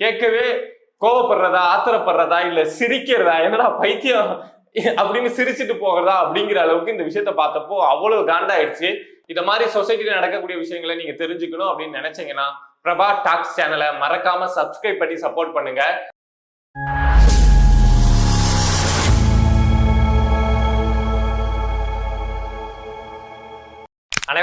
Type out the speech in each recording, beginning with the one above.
கேட்கவே கோவப்படுறதா ஆத்திரப்படுறதா இல்ல சிரிக்கிறதா என்னடா பைத்தியம் அப்படின்னு சிரிச்சுட்டு போகிறதா அப்படிங்கிற அளவுக்கு இந்த விஷயத்த பார்த்தப்போ அவ்வளவு காண்டாயிடுச்சு. இந்த மாதிரி சொசைட்டில நடக்கக்கூடிய விஷயங்களை நீங்க தெரிஞ்சுக்கணும் அப்படின்னு நினைச்சீங்கன்னா பிரபா டாக்ஸ் சேனலை மறக்காம சப்ஸ்கிரைப் பண்ணி சப்போர்ட் பண்ணுங்க.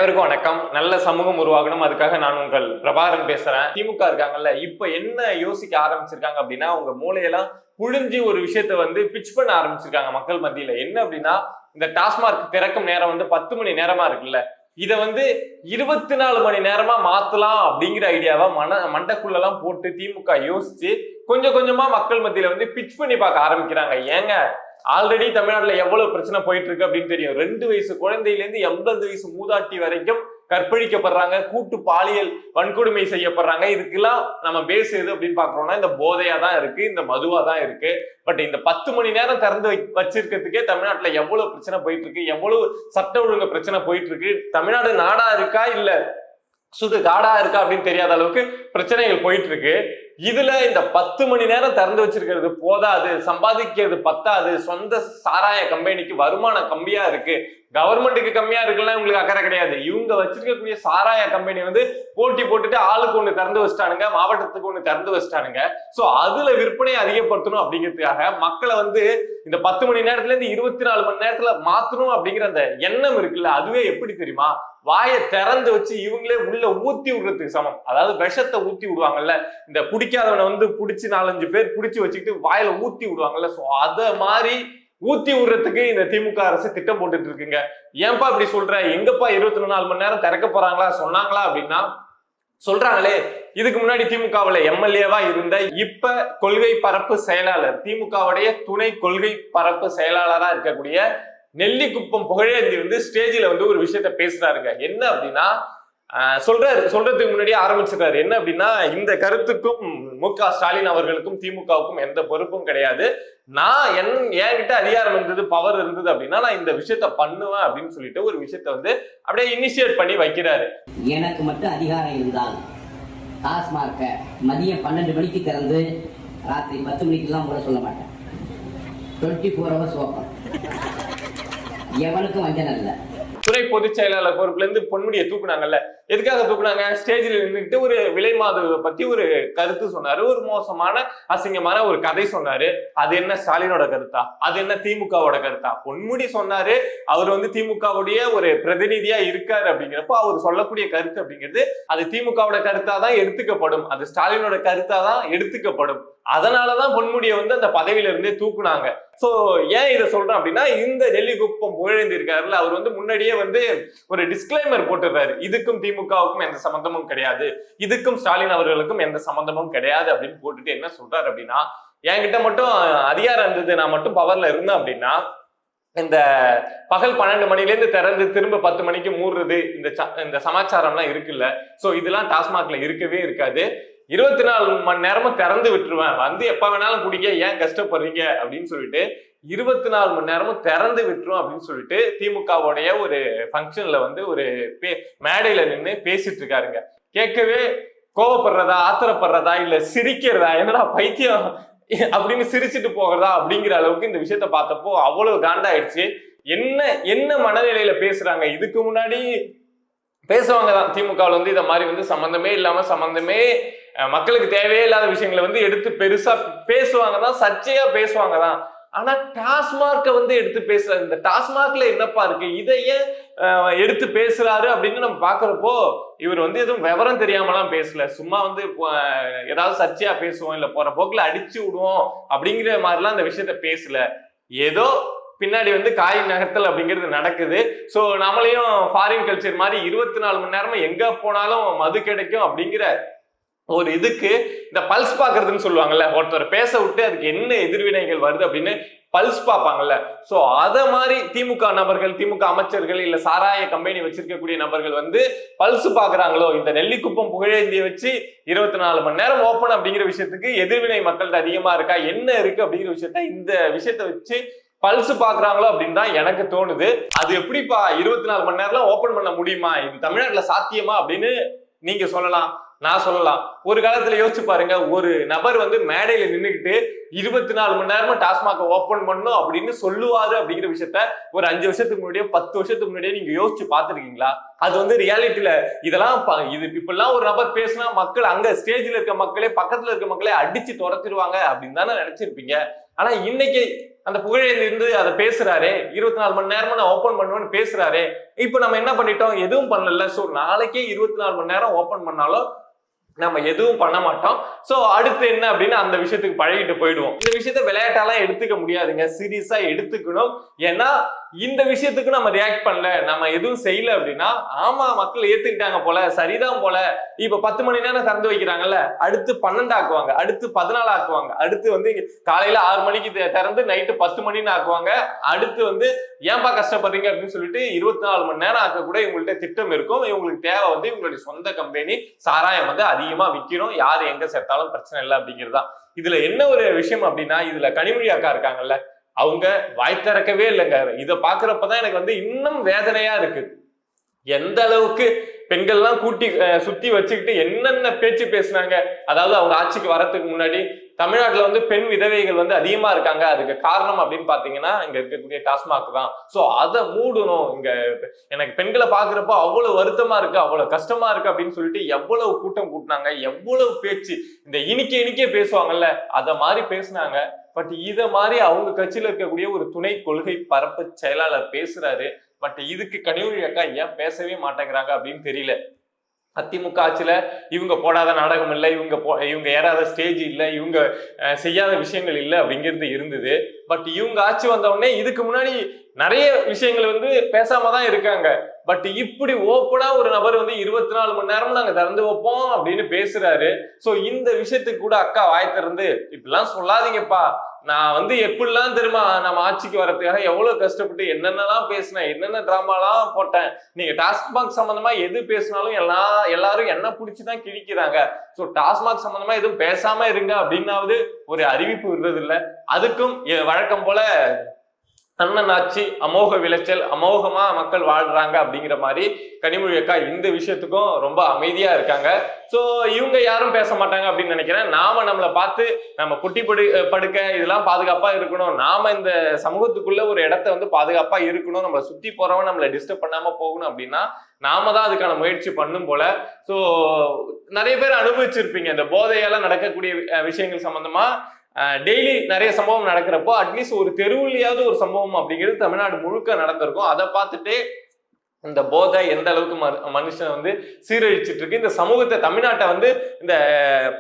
அனைவருக்கும் வணக்கம். நல்ல சமூகம் உருவாகணும். அதுக்காக நான் உங்கள் பிரபாகரன் பேசுறேன். திமுக இருக்காங்கல்ல இப்ப என்ன யோசிக்க ஆரம்பிச்சிருக்காங்க அப்படின்னா உங்க மூளையெல்லாம் புழிஞ்சு ஒரு விஷயத்த வந்து பிச் பண்ண ஆரம்பிச்சிருக்காங்க மக்கள் மத்தியில. என்ன அப்படின்னா இந்த டாஸ்மார்க் திறக்கும் நேரம் வந்து பத்து மணி நேரமா இருக்குல்ல. இதை வந்து இருபத்தி நாலு மணி நேரமா மாத்தலாம் அப்படிங்கிற ஐடியாவை மன மண்டக்குள்ளெல்லாம் போட்டு திமுக யோசிச்சு கொஞ்சம் கொஞ்சமா மக்கள் மத்தியில வந்து பிச் பண்ணி பார்க்க ஆரம்பிக்கிறாங்க. ஏங்க ஆல்ரெடி தமிழ்நாட்டுல எவ்வளவு பிரச்சனை போயிட்டு இருக்கு அப்படின்னு தெரியும். ரெண்டு வயசு குழந்தையில இருந்து எண்பது வயசு மூதாட்டி வரைக்கும் கற்பழிக்கப்படுறாங்க கூட்டு பாலியல் வன்கொடுமை செய்யப்படுறாங்க. இதுக்கெல்லாம் நம்ம பேஸ் எது அப்படின்னு பாக்குறோம்னா இந்த போதையா தான் இருக்கு இந்த மதுவா தான் இருக்கு. பட் இந்த பத்து மணி நேரம் திறந்து வை- வச்சிருக்கிறதுக்கே தமிழ்நாட்டுல எவ்வளவு பிரச்சனை போயிட்டு இருக்கு எவ்வளவு சட்ட ஒழுங்கு பிரச்சனை போயிட்டு இருக்கு தமிழ்நாடு நாடா இருக்கா இல்ல சுடு காடா இருக்கா அப்படின்னு தெரியாத அளவுக்கு பிரச்சனைகள் போயிட்டு இருக்கு இதுல இந்த பத்து மணி நேரம் திறந்து வச்சிருக்கிறது போதாது சம்பாதிக்கிறது பத்தாது சொந்த சாராய கம்பெனிக்கு வருமானம் கம்மியா இருக்கு கவர்மெண்ட்டுக்கு கம்மியா இருக்குன்னா உங்களுக்கு அக்கறை கிடையாது. இவங்க வச்சிருக்கக்கூடிய சாராய கம்பெனி வந்து போட்டி போட்டுட்டு ஆளுக்கு ஒண்ணு திறந்து வச்சிட்டானுங்க மாவட்டத்துக்கு ஒண்ணு திறந்து வச்சிட்டானுங்க. சோ அதுல விற்பனையை அதிகப்படுத்தணும் அப்படிங்கிறதுக்காக மக்களை வந்து இந்த பத்து மணி நேரத்துல இருந்து இருபத்தி நாலு மணி நேரத்துல மாத்தணும் அப்படிங்கிற அந்த எண்ணம் இருக்குல்ல அதுவே எப்படி தெரியுமா? வாயை திறந்து வச்சு இவங்களே உள்ள ஊத்தி விடுறதுக்கு சமம். அதாவது விஷத்தை ஊத்தி விடுவாங்கல்ல இந்த பிடிக்காதவனை வந்து பிடிச்சி நாலஞ்சு பேர் பிடிச்சி வச்சுக்கிட்டு வாயில ஊத்தி விடுவாங்கல்ல. சோ அத மாதிரி ஊத்தி விடுறதுக்கு இந்த திமுக அரசு திட்டம் போட்டுட்டு இருக்குங்க. ஏன்பா இப்படி சொல்ற? எங்கப்பா இருபத்தி நாலு மணி நேரம் திறக்க போறாங்களா? சொன்னாங்களா அப்படின்னா சொல்றாங்களே இதுக்கு முன்னாடி திமுகவுல எம்எல்ஏவா இருந்த இப்ப கொள்கை பரப்பு செயலாளர் திமுகவுடைய துணை கொள்கை பரப்பு செயலாளரா இருக்கக்கூடிய நெல்லிக்குப்பம் புகழேந்தி வந்து ஸ்டேஜில் வந்து ஒரு விஷயத்த பேசுறாருங்க. என்ன அப்படின்னா ஆஹ் சொல்றாரு சொல்றதுக்கு முன்னாடியே ஆரம்பிச்சிருக்காரு. என்ன அப்படின்னா இந்த கருத்துக்கும் மு க ஸ்டாலின் அவர்களுக்கும் திமுகவுக்கும் எந்த பொறுப்பும் கிடையாது. நான் என் என்கிட்ட அதிகாரம் இருந்தது பவர் இருந்தது அப்படின்னா நான் இந்த விஷயத்த பண்ணுவேன் அப்படின்னு சொல்லிட்டு ஒரு விஷயத்த வந்து அப்படியே இனிஷியேட் பண்ணி வைக்கிறாரு. எனக்கு மட்டும் அதிகாரம் இருந்தால். டாஸ்மார்க்கை மதியம் பன்னெண்டு மணிக்கு திறந்து ராத்திரி பத்து மணிக்கெல்லாம் கூட சொல்ல மாட்டேன். டுவெண்ட்டி ஃபோர் ஹவர்ஸ் ஓப்பன் எவனுக்கும் வஞ்சனம் இல்லை. துறை பொதுச் செயலாளர் பொறுப்புல இருந்து பொன்முடியை தூக்குனாங்கல்ல எதுக்காக தூக்குனாங்க ஸ்டேஜில் நின்றுட்டு ஒரு விலை மாதவை பத்தி ஒரு கருத்து சொன்னாரு. ஒரு மோசமான அசிங்கமான ஒரு கதை சொன்னாரு. அது என்ன ஸ்டாலினோட கருத்தா? அது என்ன திமுகவோட கருத்தா? பொன்முடி சொன்னாரு. அவர் வந்து திமுகவுடைய ஒரு பிரதிநிதியா இருக்காரு அப்படிங்கிறப்போ அவர் சொல்லக்கூடிய கருத்து அப்படிங்கிறது அது திமுகவோட கருத்தா தான் எடுத்துக்கப்படும். அது ஸ்டாலினோட கருத்தா தான் எடுத்துக்கப்படும். அதனாலதான் பொன்முடியை வந்து அந்த பதவியில இருந்தே தூக்குனாங்க. சோ ஏன் இதை சொல்றேன் அப்படின்னா இந்த டெல்லி குப்பம் புகழ்ந்திருக்காருல அவர் வந்து முன்னாடியே வந்து ஒரு டிஸ்கிளைமர் போட்டுறாரு இதுக்கும் திமுக திமுகவுக்கும் எந்த சம்பந்தமும் கிடையாது. இதுக்கும் ஸ்டாலின் அவர்களுக்கும் எந்த சம்பந்தமும் கிடையாது அப்படின்னு போட்டுட்டு என்ன சொல்றாரு அப்படின்னா என்கிட்ட மட்டும் அதிகாரம் இருந்தது நான் மட்டும் பவர்ல இருந்தேன் அப்படின்னா இந்த பகல் பன்னெண்டு மணில இருந்து திறந்து திரும்ப பத்து மணிக்கு மூடுறது இந்த ச- இந்த சமாச்சாரம்லாம் இருக்குல்ல. சோ இதெல்லாம் டாஸ்மாக்ல இருக்கவே இருக்காது. இருபத்தி நாலு மணி நேரமும் திறந்து விட்டுருவேன். வந்து எப்ப வேணாலும் குடிக்க ஏன் கஷ்டப்படுறீங்க அப்படின்னு சொல்லிட்டு இருபத்தி நாலு மணி நேரமும் திறந்து விட்டுரும் அப்படின்னு சொல்லிட்டு திமுகவுடைய ஒரு ஃபங்க்ஷன்ல வந்து ஒரு பே மேடையில நின்று பேசிட்டு இருக்காருங்க. கேட்கவே கோவப்படுறதா ஆத்திரப்படுறதா இல்ல சிரிக்கிறதா என்னடா பைத்தியம் அப்படின்னு சிரிச்சுட்டு போகிறதா அப்படிங்கிற அளவுக்கு இந்த விஷயத்த பார்த்தப்போ அவ்வளவு காண்டாயிடுச்சு என்ன என்ன மனநிலையில பேசுறாங்க? இதுக்கு முன்னாடி பேசுவாங்க தான். திமுகவில் வந்து இதை மாதிரி வந்து சம்மந்தமே இல்லாம சம்மந்தமே மக்களுக்கு தேவையே இல்லாத விஷயங்களை வந்து எடுத்து பெருசா பேசுவாங்க தான் சர்ச்சையா பேசுவாங்க தான். ஆனா டாஸ்மார்க்கை வந்து எடுத்து பேசுற இந்த டாஸ்மார்க்ல என்னப்பா இருக்கு? இதை ஏன் எடுத்து பேசுறாரு அப்படின்னு நம்ம பாக்குறப்போ இவர் வந்து எதுவும் விவரம் தெரியாமலாம் பேசல. சும்மா வந்து ஏதாவது சர்ச்சையா பேசுவோம் இல்ல போற போக்குல அடிச்சு விடுவோம் அப்படிங்கிற மாதிரிலாம் அந்த விஷயத்த பேசல. ஏதோ பின்னாடி வந்து காய் நகர்த்தல் அப்படிங்கிறது நடக்குது. ஸோ நம்மளையும் ஃபாரின் கல்ச்சர் மாதிரி இருபத்தி நாலு மணி நேரமும் எங்க போனாலும் மது கிடைக்கும் அப்படிங்கிற ஒரு இதுக்கு இந்த பல்ஸ் பார்க்கறதுன்னு சொல்லுவாங்கல்ல ஒருத்தர் பேச விட்டு அதுக்கு என்ன எதிர்வினைகள் வருது அப்படின்னு பல்ஸ் பார்ப்பாங்கல்ல. ஸோ அதை மாதிரி திமுக நபர்கள் திமுக அமைச்சர்கள் இல்லை சாராய கம்பெனி வச்சிருக்கக்கூடிய நபர்கள் வந்து பல்ஸ் பார்க்குறாங்களோ இந்த நெல்லிக்குப்பம் புகழேந்தியை வச்சு இருபத்தி நாலு மணி நேரம் ஓப்பன் அப்படிங்கிற விஷயத்துக்கு எதிர்வினை மக்கள்கிட்ட அதிகமாக இருக்கா என்ன இருக்கு அப்படிங்கிற விஷயத்த இந்த விஷயத்த வச்சு பல்ஸ் பாக்குறாங்களோ அப்படின்னு தான் எனக்கு தோணுது. அது எப்படிப்பா இருபத்தி நாலு மணி நேரம் ஓபன் பண்ண முடியுமா? இது தமிழ்நாட்டுல சாத்தியமா அப்படின்னு நீங்க சொல்லலாம். நான் சொல்லலாம். ஒரு காலத்துல யோசிச்சு பாருங்க ஒரு நபர் வந்து மேடையில நின்றுக்கிட்டு இருபத்தி நாலு மணி நேரமும் டாஸ்மாக ஓபன் பண்ணும் அப்படின்னு சொல்லுவாரு அப்படிங்கிற விஷயத்த ஒரு அஞ்சு வருஷத்துக்கு முன்னாடியே பத்து வருஷத்துக்கு முன்னாடியே நீங்க யோசிச்சு பார்த்துருக்கீங்களா? அது வந்து ரியாலிட்டியில இதெல்லாம் இது இப்பெல்லாம் ஒரு நபர் பேசினா மக்கள் அங்க ஸ்டேஜ்ல இருக்க மக்களே பக்கத்துல இருக்க மக்களே அடிச்சு துரத்திடுவாங்க அப்படின்னு தானே நினைச்சிருப்பீங்க. ஆனா இன்னைக்கு அந்த புகழேந்தி இருந்து அதை பேசுறாரே இருபத்தி நாலு மணி நேரமா நான் ஓபன் பண்ணுவேன்னு பேசுறாரே இப்போ நம்ம என்ன பண்ணிட்டோம்? எதுவும் பண்ணல. சோ நாளைக்கே இருபத்தி நாலு மணி நேரம் ஓபன் பண்ணாலும் நம்ம எதுவும் பண்ண மாட்டோம். ஸோ அடுத்து என்ன அப்படின்னு அந்த விஷயத்துக்கு பழகிட்டு போயிடுவோம். இந்த விஷயத்த விளையாட்டாலாம் எடுத்துக்க முடியாதுங்க. சீரியஸா எடுத்துக்கணும். ஏன்னா இந்த விஷயத்துக்கு நம்ம ரியாக்ட் பண்ணல நம்ம எதுவும் செய்யல அப்படின்னா ஆமா மக்கள் ஏத்துக்கிட்டாங்க போல சரிதான் போல. இப்ப பத்து மணி நேரம் திறந்து வைக்கிறாங்கல்ல அடுத்து பன்னெண்டு ஆக்குவாங்க அடுத்து பதினாலு ஆக்குவாங்க அடுத்து வந்து காலையில ஆறு மணிக்கு திறந்து நைட்டு பத்து மணின்னு ஆக்குவாங்க அடுத்து வந்து ஏன்பா கஷ்டப்படுறீங்க அப்படின்னு சொல்லிட்டு இருபத்தி நாலு மணி நேரம் ஆக்க கூட இவங்கள்ட்ட திட்டம் இருக்கும். இவங்களுக்கு தேவை வந்து இவங்களுடைய சொந்த கம்பெனி சாராயம் வந்து அதிகமா விற்கிறோம் யார் எங்க சேர்த்தாலும் பிரச்சனை இல்லை அப்படிங்கிறதுதான். இதுல என்ன ஒரு விஷயம் அப்படின்னா இதுல கனிமொழி அக்கா இருக்காங்கல்ல அவங்க வாய் திறக்கவே இல்லைங்க. இதை பாக்குறப்பதான் எனக்கு வந்து இன்னும் வேதனையா இருக்கு. எந்த அளவுக்கு பெண்கள்லாம் கூட்டி சுத்தி வச்சுக்கிட்டு என்னென்ன பேச்சு பேசினாங்க. அதாவது அவங்க ஆட்சிக்கு வரத்துக்கு முன்னாடி தமிழ்நாட்டில் வந்து பெண் விதவைகள் வந்து அதிகமா இருக்காங்க. அதுக்கு காரணம் அப்படின்னு பாத்தீங்கன்னா இங்க இருக்கக்கூடிய டாஸ்மாக் தான். ஸோ அதை மூடணும். இங்க எனக்கு பெண்களை பாக்குறப்போ அவ்வளவு வருத்தமா இருக்கு அவ்வளவு கஷ்டமா இருக்கு அப்படின்னு சொல்லிட்டு எவ்வளவு கூட்டம் கூட்டினாங்க எவ்வளவு பேச்சு இந்த இனிக்க இனிக்க பேசுவாங்கல்ல அதை மாதிரி பேசுனாங்க. பட் இதை மாதிரி அவங்க கட்சியில் இருக்கக்கூடிய ஒரு துணை கொள்கை பரப்பு செயலாளர் பேசுறாரு. பட் இதுக்கு கனிமொழி அக்கா ஏன் பேசவே மாட்டேங்கிறாங்க அப்படின்னு தெரியல. அதிமுக ஆட்சியில இவங்க போடாத நாடகம் இல்லை இவங்க போ இவங்க ஏறாத ஸ்டேஜ் இல்லை இவங்க செய்யாத விஷயங்கள் இல்லை அப்படிங்கிறது இருந்தது. பட் இவங்க ஆட்சி வந்த உடனே இதுக்கு முன்னாடி நிறைய விஷயங்கள் வந்து பேசாம தான் இருக்காங்க. பட் இப்படி ஓப்பனா ஒரு நபர் வந்து இருபத்தி நாலு மணி நேரமும் நாங்க திறந்து வைப்போம் அப்படின்னு பேசுறாரு. சோ இந்த விஷயத்துக்கு கூட அக்கா வாய் திறந்து இப்படிலாம் சொல்லாதீங்கப்பா. நான் வந்து எப்படிலாம் தெரியுமா நம்ம ஆட்சிக்கு வரதுக்காக எவ்வளவு கஷ்டப்பட்டு என்னென்னலாம் பேசினேன் என்னென்ன டிராமாலாம் போட்டேன். நீங்க டாஸ்மாக் சம்பந்தமா எது பேசினாலும் எல்லா எல்லாரும் என்ன பிடிச்சிதான் கிழிக்கிறாங்க. ஸோ டாஸ்மாக் சம்பந்தமா எதுவும் பேசாம இருங்க அப்படின்னாவது ஒரு அறிவிப்பு விடுறது இல்லை அதுக்கும் வழக்கம் போல தன்னனாச்சி அமோக விளைச்சல் அமோகமா மக்கள் வாழ்றாங்க அப்படிங்கிற மாதிரி கனிமொழி அக்கா இந்த விஷயத்துக்கும் ரொம்ப அமைதியா இருக்காங்க. ஸோ இவங்க யாரும் பேச மாட்டாங்க அப்படின்னு நினைக்கிறேன். நாம நம்மளை பார்த்து நம்ம குட்டி படு படுக்க இதெல்லாம் பாதுகாப்பா இருக்கணும். நாம இந்த சமூகத்துக்குள்ள ஒரு இடத்த வந்து பாதுகாப்பா இருக்கணும். நம்மளை சுத்தி போறவன் நம்மளை டிஸ்டர்ப் பண்ணாம போகணும் அப்படின்னா நாம தான் அதுக்கான முயற்சி பண்ணும் போல. ஸோ நிறைய பேர் அனுபவிச்சிருப்பீங்க. இந்த போதையால நடக்கக்கூடிய விஷயங்கள் சம்பந்தமா. டெய்லி நிறைய சம்பவம் நடக்கிறப்போ அட்லீஸ்ட் ஒரு தெருவுலையாவது ஒரு சம்பவம் அப்படிங்கிறது தமிழ்நாடு முழுக்க நடந்திருக்கும். அதை பார்த்துட்டு இந்த போதை எந்த அளவுக்கு மனுஷன் வந்து சீரழிச்சிட்டு இருக்கு. இந்த சமூகத்தை தமிழ்நாட்டை வந்து இந்த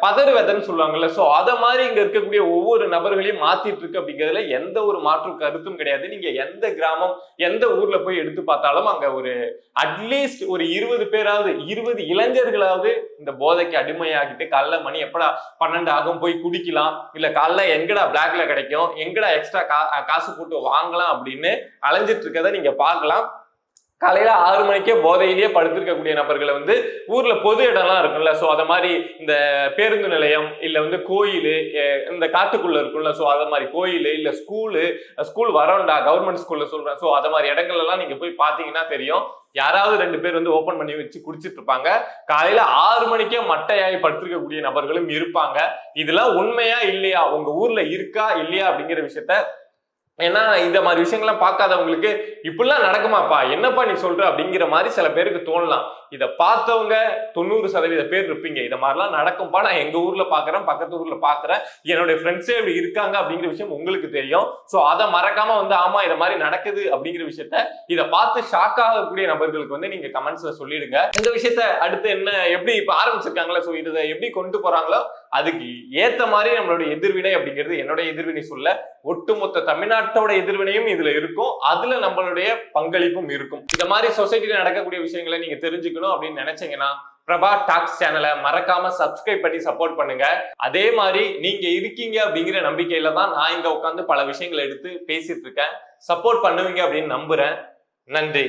பதறு வெதன்னு சொல்லுவாங்கல்ல. ஸோ அதை மாதிரி இங்க இருக்கக்கூடிய ஒவ்வொரு நபர்களையும் மாத்திட்டு இருக்கு அப்படிங்கிறதுல எந்த ஒரு மாற்று கருத்தும் கிடையாது. நீங்க எந்த கிராமம் எந்த ஊர்ல போய் எடுத்து பார்த்தாலும் அங்க ஒரு அட்லீஸ்ட் ஒரு இருபது பேராவது இருபது இளைஞர்களாவது இந்த போதைக்கு அடிமையாகிட்டு காலைல மணி எப்படா பன்னெண்டு ஆகும் போய் குடிக்கலாம். இல்ல காலைல எங்கடா பிளாக்ல கிடைக்கும் எங்கடா எக்ஸ்ட்ரா காசு போட்டு வாங்கலாம் அப்படின்னு அலைஞ்சிட்டு இருக்கதை நீங்க பார்க்கலாம். காலையில ஆறு மணிக்கே போதையிலேயே படுத்திருக்கக்கூடிய நபர்களை வந்து ஊர்ல பொது இடம்லாம் இருக்கும்ல. ஸோ அதை மாதிரி இந்த பேருந்து நிலையம் இல்ல வந்து கோயில் இந்த காட்டுக்குள்ள இருக்கும்ல. ஸோ அதை மாதிரி கோயில் இல்ல ஸ்கூலு ஸ்கூல் வரோண்டா கவர்மெண்ட் ஸ்கூல்ல சொல்றேன். ஸோ அதை மாதிரி இடங்கள் எல்லாம் நீங்க போய் பாத்தீங்கன்னா தெரியும். யாராவது ரெண்டு பேர் வந்து ஓபன் பண்ணி வச்சு குடிச்சிட்டு இருப்பாங்க. காலையில ஆறு மணிக்கே மட்டையாகி படுத்திருக்கக்கூடிய நபர்களும் இருப்பாங்க. இதெல்லாம் உண்மையா இல்லையா? உங்க ஊர்ல இருக்கா இல்லையா அப்படிங்கிற விஷயத்த ஏன்னா இந்த மாதிரி விஷயங்கள்லாம் பார்க்காதவங்களுக்கு இப்படிலாம் நடக்குமாப்பா என்னப்பா நீ சொல்ற? அப்படிங்கிற மாதிரி சில பேருக்கு தோணலாம். இதை பார்த்தவங்க தொண்ணூறு சதவீத பேர் இருப்பீங்க. இதை மாதிரிலாம் நடக்கும்பா நான் எங்க ஊர்ல பாக்குறேன் பக்கத்து ஊர்ல பாக்குறேன். என்னுடைய ஃப்ரெண்ட்ஸே இப்படி இருக்காங்க அப்படிங்கிற விஷயம் உங்களுக்கு தெரியும். சோ அதை மறக்காம வந்து ஆமா இதை மாதிரி நடக்குது அப்படிங்கிற விஷயத்த இதை பார்த்து ஷாக் ஆகக்கூடிய நபர்களுக்கு வந்து நீங்க கமெண்ட்ஸ்ல சொல்லிடுங்க. இந்த விஷயத்த அடுத்து என்ன எப்படி இப்ப ஆரம்பிச்சிருக்காங்களா? சோ இதை எப்படி கொண்டு போறாங்களோ அதுக்கு ஏத்த மாதிரி நம்மளுடைய எதிர்வினை அப்படிங்கிறது என்னுடைய எதிர்வினை சொல்ல ஒட்டுமொத்த தமிழ்நாட்டோட எதிர்வினையும் இதுல இருக்கும். அதுல நம்மளுடைய பங்களிப்பும் இருக்கும். இந்த மாதிரி சொசைட்டில நடக்கக்கூடிய விஷயங்களை நீங்க தெரிஞ்சுக்கணும் அப்படின்னு நினைச்சீங்கன்னா பிரபா டாக்ஸ் சேனலை மறக்காம சப்ஸ்கிரைப் பண்ணி சப்போர்ட் பண்ணுங்க. அதே மாதிரி நீங்க இருக்கீங்க அப்படிங்கிற நம்பிக்கையில தான் நான் இங்க உட்காந்து பல விஷயங்களை எடுத்து பேசிட்டு இருக்கேன். சப்போர்ட் பண்ணுவீங்க அப்படின்னு நம்புறேன். நன்றி.